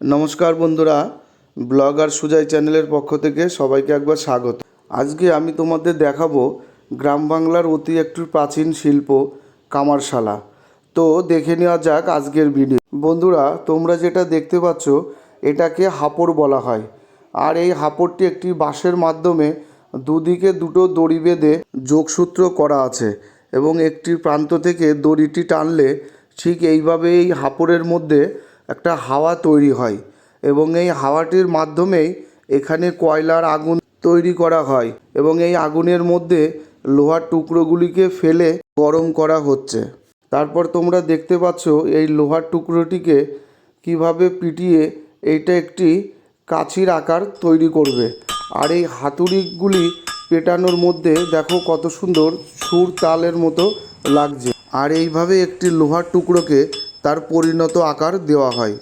নমস্কার বন্ধুরা, ব্লগার সুজয় চ্যানেলের পক্ষ থেকে সবাইকে একবার স্বাগত। আজকে আমি তোমাদের দেখাবো গ্রাম বাংলার অতি একটি প্রাচীন শিল্প, কামারশালা। তো দেখে নেওয়া যাক আজকের ভিডিও বন্ধুরা, তোমরা যেটা দেখতে পাচ্ছ, এটাকে হাপড় বলা হয়। আর এই হাপড়টি একটি বাঁশের মাধ্যমে দুদিকে দুটো দড়ি বেঁধে যোগসূত্র করা আছে এবং একটি প্রান্ত থেকে দড়িটি টানলে ঠিক এইভাবে এই হাপড়ের মধ্যে একটা হাওয়া তৈরি হয় এবং এই হাওয়াটির মাধ্যমেই এখানে কয়লার আগুন তৈরি করা হয় এবং এই আগুনের মধ্যে লোহার টুকরোগুলিকে ফেলে গরম করা হচ্ছে। তারপর তোমরা দেখতে পাচ্ছ এই লোহার টুকরোটিকে কীভাবে পিটিয়ে এইটা একটি কাছির আকার তৈরি করবে। আর এই হাতুড়িগুলি পেটানোর মধ্যে দেখো কত সুন্দর সুর তালের মতো লাগছে। আর এইভাবে একটি লোহার টুকরোকে তার পরিণত আকার দেওয়া হয়।